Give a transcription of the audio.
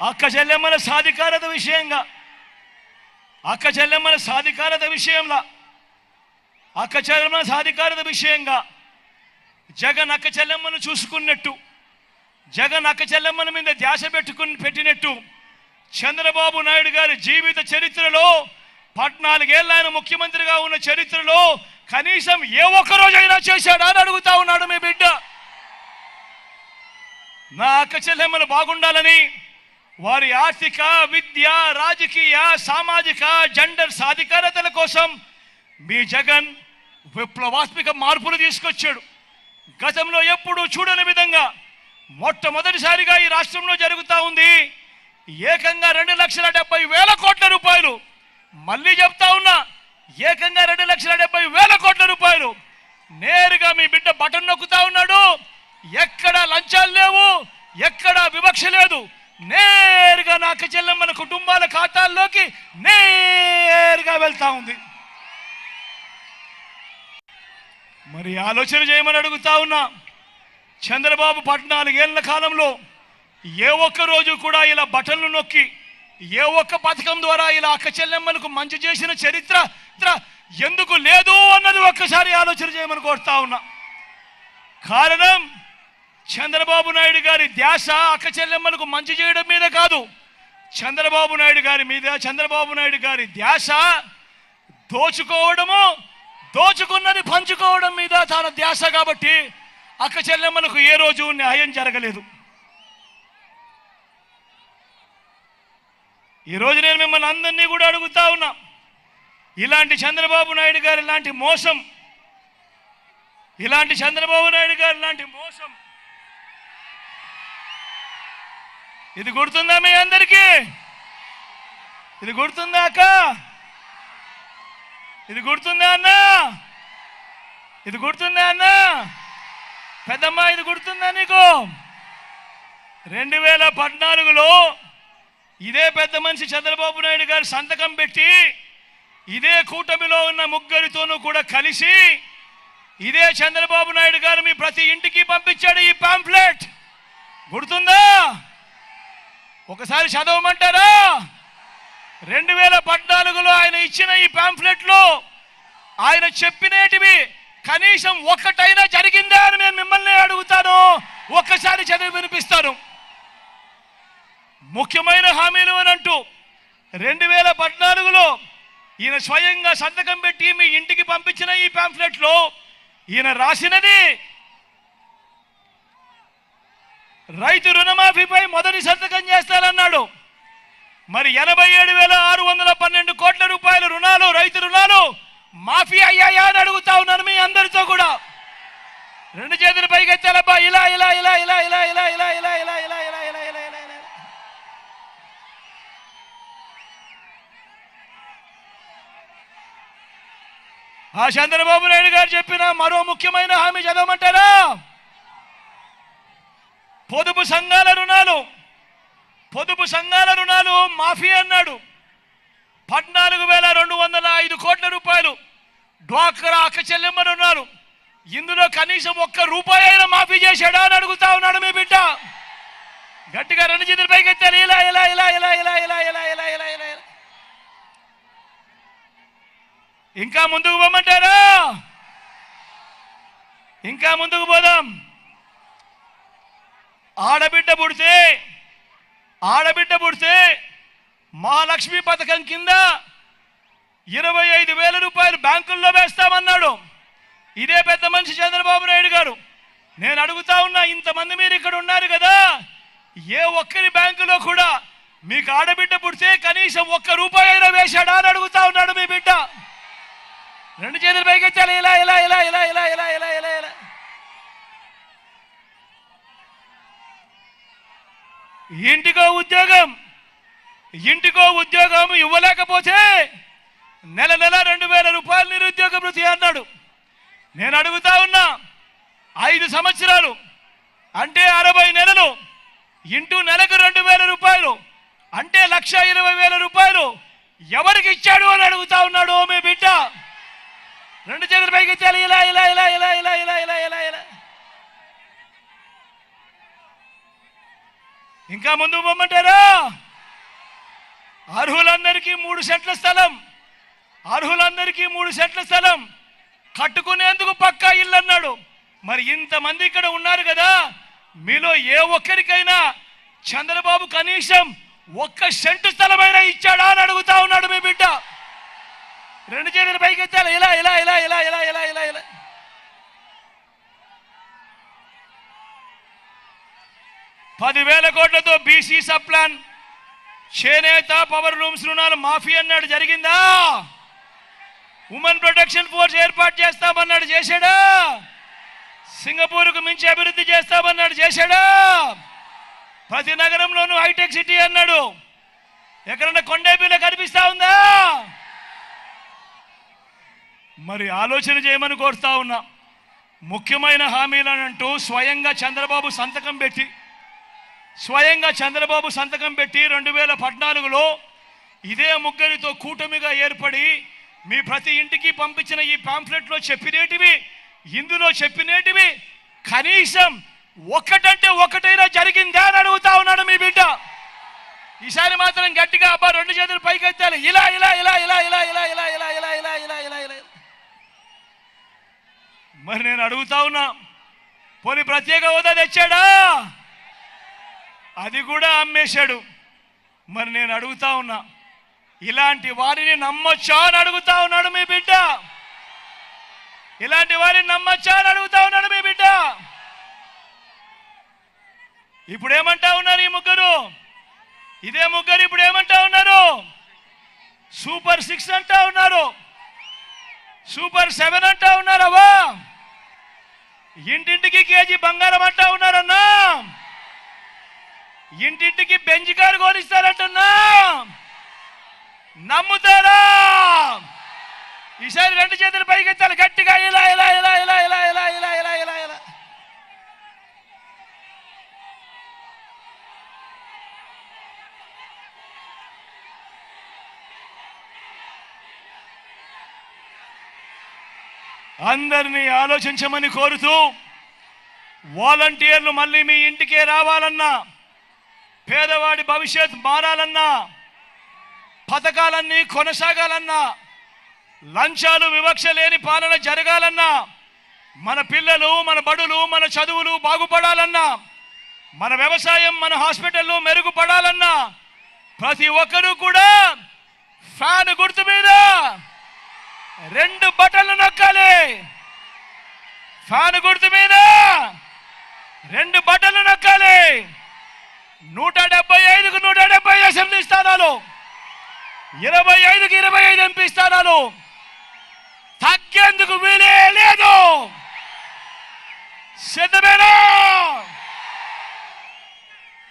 అక్క చెల్లెమ్మల సాధికారత విషయంగా అక్క చెల్లెమ్మల సాధికారత విషయంలో అక్క చెల్లెమ్మల సాధికారత విషయంగా జగన్ అక్క చెల్లెమ్మను చూసుకున్నట్టు జగన్ అక్క చెల్లెమ్మల మీద ధ్యాస పెట్టుకుని పెట్టినట్టు చంద్రబాబు నాయుడు గారి జీవిత చరిత్రలో పద్నాలుగేళ్ళు ఆయన ముఖ్యమంత్రిగా ఉన్న చరిత్రలో కనీసం ఏ ఒక్కరోజైనా చేశాడా అని అడుగుతా ఉన్నాడు మీ బిడ్డ. నా అక్క చెల్లెమ్మలు బాగుండాలని వారి ఆర్థిక విద్య రాజకీయ సామాజిక జెండర్ సాధికారతల కోసం మీ జగన్ విప్లవాత్మక మార్పులు తీసుకొచ్చాడు. గతంలో ఎప్పుడూ చూడని విధంగా మొట్టమొదటిసారిగా ఈ రాష్ట్రంలో జరుగుతూ ఉంది. ఏకంగా రెండు లక్షల డెబ్బై వేల కోట్ల రూపాయలు. మళ్ళీ చెప్తా ఉన్నా ఏకంగా రెండు లక్షల డెబ్బై వేల కోట్ల రూపాయలు. నేరుగా మీ బిడ్డ బటన్ నొక్కుతా ఉన్నాడు. ఎక్కడ లంచాలు లేవు ఎక్కడ వివక్ష లేదు. నేరుగా నాకు చెల్లెమ్మల కుటుంబాల ఖాతాల్లోకి నేరుగా వెళ్తా ఉంది. మరి ఆలోచన చేయమని అడుగుతా ఉన్నా చంద్రబాబు పద్నాలుగేళ్ళ కాలంలో ఏ ఒక్క రోజు కూడా ఇలా బటన్లు నొక్కి ఏ ఒక్క పథకం ద్వారా ఇలా అక్క చెల్లెమ్మలకు మంచి చేసిన చరిత్ర చరిత్ర ఎందుకు లేదు అన్నది ఒక్కసారి ఆలోచన చేయమని కోరుతా ఉన్నా. కారణం చంద్రబాబు నాయుడు గారి ధ్యాస అక్క చెల్లెమ్మలకు మంచి చేయడం మీద కాదు. చంద్రబాబు నాయుడు గారి మీద చంద్రబాబు నాయుడు గారి ధ్యాస దోచుకోవడము దోచుకున్నది పంచుకోవడం మీద తన ధ్యాస కాబట్టి అక్క చెల్లెమ్మలకు ఏ రోజు న్యాయం జరగలేదు. ఈరోజు నేను మిమ్మల్ని అందరినీ కూడా అడుగుతా ఉన్నా ఇలాంటి చంద్రబాబు నాయుడు గారి లాంటి మోసం ఇలాంటి చంద్రబాబు నాయుడు గారి లాంటి మోసం ఇది గుర్తుందా మీ అందరికీ? ఇది గుర్తుందా అక్క? ఇది గుర్తుందా అన్నా? ఇది గుర్తుందా అన్నా? పెద్దమ్మ ఇది గుర్తుందా నీకు? రెండు వేల పద్నాలుగులో ఇదే పెద్ద మనిషి చంద్రబాబు నాయుడు గారు సంతకం పెట్టి ఇదే కూటమిలో ఉన్న ముగ్గురితోనూ కూడా కలిసి ఇదే చంద్రబాబు నాయుడు గారు మీ ప్రతి ఇంటికి పంపించాడు ఈ పాంఫ్లెట్ గుర్తుందా ఒకసారి చదవమంటారా? రెండు వేల పద్నాలుగులో ఆయన ఇచ్చిన ఈ పాంఫ్లెట్లో ఆయన చెప్పినేటివి కనీసం ఒక్కటైనా జరిగిందా అని నేను మిమ్మల్ని అడుగుతాను. ఒక్కసారి చదివి వినిపిస్తాను. ముఖ్యమైన హామీలు అని అంటూ రెండు వేల పద్నాలుగులో ఈయన స్వయంగా సంతకం పెట్టి మీ ఇంటికి పంపించిన ఈ ప్యాంఫ్లెట్లో ఈయన రాసినది రైతు రుణమాఫీపై మొదటి సంతకం చేస్తానన్నాడు మరి ఎనభై ఏడు వేల ఆరు వందల పన్నెండు కోట్ల రూపాయల రుణాలు రైతు రుణాలు మాఫీ అయ్యాయా అని అడుగుతా ఉన్నాను మీ అందరితో కూడా రెండు చేతులు పైకి ఎత్తాలబ్బా ఇలా ఇలా ఇలా ఇలా ఇలా ఇలా ఇలా ఇలా ఇలా ఇలా ఇలా ఇలా ఇలా ఇలా ఇలా ఆ చంద్రబాబు నాయుడు గారు చెప్పిన మరో ముఖ్యమైన హామీ చదవమంటారా పొదుపు సంఘాల రుణాలు పొదుపు సంఘాల రుణాలు మాఫీ అన్నాడు పద్నాలుగు వేల రెండు వందల ఐదు కోట్ల రూపాయలు డ్వాక్రా అక్క చెల్లెమ్మ రుణాలు ఇందులో కనీసం ఒక్క రూపాయి అయినా మాఫీ చేశాడా అని అడుగుతా ఉన్నాడు మీ బిడ్డ గట్టిగా రెండు చేతులు పైకి ఎత్తారు ఇలా ఇలా ఇలా ఇలా ఇలా ఇలా ఇలా ఇలా ఇలా ఇలా ఇలా ఇంకా ముందుకు పోమంటారా ఇంకా ముందుకు పోదాం ఆడబిడ్డ పుడితే ఆడబిడ్డ పుడితే మహాలక్ష్మి పథకం కింద ఇరవై ఐదు వేల రూపాయలు బ్యాంకుల్లో వేస్తామన్నాడు. ఇదే పెద్ద మనిషి చంద్రబాబు నాయుడు గారు. నేను అడుగుతా ఉన్నా ఇంతమంది మీరు ఇక్కడ ఉన్నారు కదా ఏ ఒక్కరి బ్యాంకులో కూడా మీకు ఆడబిడ్డ పుడితే కనీసం ఒక్క రూపాయి అయినా వేశాడా అని అడుగుతా ఉన్నాడు మీ బిడ్డ. రెండు చేతులు పైకెత్తాలి ఇలా ఇలా ఇలా ఇలా ఇలా ఇలా ఇలా ఇలా ఇలా. ఇంటికో ఉద్యోగం ఇంటికో ఉద్యోగం ఇవ్వలేకపోతే నెల నెల రెండు వేల రూపాయలు నిరుద్యోగ భృతి అన్నాడు. నేను అడుగుతా ఉన్నా ఐదు సంవత్సరాలు అంటే అరవై నెలలు ఇంటూ నెలకు రెండు వేల రూపాయలు అంటే లక్ష ఇరవై వేల రూపాయలు ఎవరికి ఇచ్చాడు అని అడుగుతా ఉన్నాడు మీ బిడ్డ. రెండు చేతుల పైకి ఎత్తాలి ఇలా ఇలా ఇలా ఇలా ఇలా ఇలా ఇలా ఇలా ఇలా. ఇంకా ముందు పొమ్మంటారా అర్హులందరికీ మూడు సెంట్ల స్థలం. అర్హులందరికీ మూడు సెంట్ల స్థలం. కట్టుకునేందుకు పక్కా ఇల్లు అన్నాడు మరి ఇంతమంది ఇక్కడ ఉన్నారు కదా మీలో ఏ ఒక్కరికైనా చంద్రబాబు కనీసం ఒక్క సెంటు స్థలమైనా ఇచ్చాడా అని అడుగుతా ఉన్నాడు మీ బిడ్డ. రెండు చేతులు పైకి ఎత్తాలి ఇలా ఇలా ఇలా ఇలా ఇలా ఇలా ఇలా ఇలా. పదివేల కోట్లతో బీసీ సబ్ ప్లాన్ చేనేత పవర్ రూమ్స్ రుణాలు మాఫీ అన్నాడు. జరిగిందా? ఉమెన్ ప్రొటెక్షన్ ఫోర్స్ ఏర్పాటు చేస్తామన్నాడు. చేశాడా? సింగపూర్కు మించి అభివృద్ధి చేస్తామన్నాడు. చేశాడా? ప్రతి నగరంలోనూ హైటెక్ సిటీ అన్నాడు. ఎక్కడన్నా కొండేపీలో కనిపిస్తా ఉందా? మరి ఆలోచన చేయమని కోరుతా ఉన్నా. ముఖ్యమైన హామీలను అంటూ స్వయంగా చంద్రబాబు సంతకం పెట్టి స్వయంగా చంద్రబాబు సంతకం పెట్టి రెండు వేల పద్నాలుగులో ఇదే ముగ్గురితో కూటమిగా ఏర్పడి మీ ప్రతి ఇంటికి పంపించిన ఈ పాంప్లెట్లో చెప్పినేటివి ఇందులో చెప్పినేటివి కనీసం ఒకటంటే ఒకటైనా జరిగిందా అని అడుగుతా ఉన్నాడు మీ బిడ్డ ఈసారి మాత్రం గట్టిగా అబ్బా రెండు చేతులు పైకి ఎత్తాలి ఇలా ఇలా ఇలా ఇలా ఇలా ఇలా ఇలా ఇలా ఇలా ఇలా ఇలా ఇలా ఇలా మరి నేను అడుగుతా ఉన్నా పోనీ ప్రత్యేక హోదా తెచ్చాడా అది కూడా అమ్మేశాడు. మరి నేను అడుగుతా ఉన్నా ఇలాంటి వారిని నమ్మొచ్చా అని అడుగుతా ఉన్నాడు మీ బిడ్డ. ఇలాంటి వారిని నమ్మొచ్చా అని అడుగుతా ఉన్నాడు మీ బిడ్డ. ఇప్పుడు ఏమంటా ఉన్నారు ఈ ముగ్గురు? ఇదే ముగ్గురు ఇప్పుడు ఏమంటా ఉన్నారు? సూపర్ సిక్స్ అంటా ఉన్నారు. సూపర్ సెవెన్ అంటా ఉన్నారవ్వా ఇంటింటికి కేజీ బంగారం అంటా ఉన్నారన్నా. ఇంటింటికి బెంచ్ కారు కోరిస్తారంటున్నా నమ్ముతారా? ఈసారి రెండు చేతులు పైకెత్తాలి. గట్టిగా ఇలా ఇలా ఇలా ఇలా ఇలా ఇలా ఇలా ఇలా ఇలా ఇలా. అందరినీ ఆలోచించమని కోరుతూ వాలంటీర్లు మళ్ళీ మీ ఇంటికే రావాలన్నా పేదవాడి భవిష్యత్ మారాలన్నా పథకాలన్నీ కొనసాగాలన్నా లంచాలు వివక్ష లేని పాలన జరగాలన్నా మన పిల్లలు మన బడులు మన చదువులు బాగుపడాలన్నా మన వ్యవసాయం మన హాస్పిటల్లో మెరుగుపడాలన్నా ప్రతి ఒక్కరూ కూడా ఫ్యాన్ గుర్తు మీద రెండు బటన్లు నొక్కాలి. ఫ్యాన్ గుర్తు మీద రెండు బటన్లు నొక్కాలి. ఇరవై ఐదుకి ఇరవై ఐదు ఎంపీ స్థానాలు. తగ్గేందుకు వీలే లేదు. సిద్ధమేనా?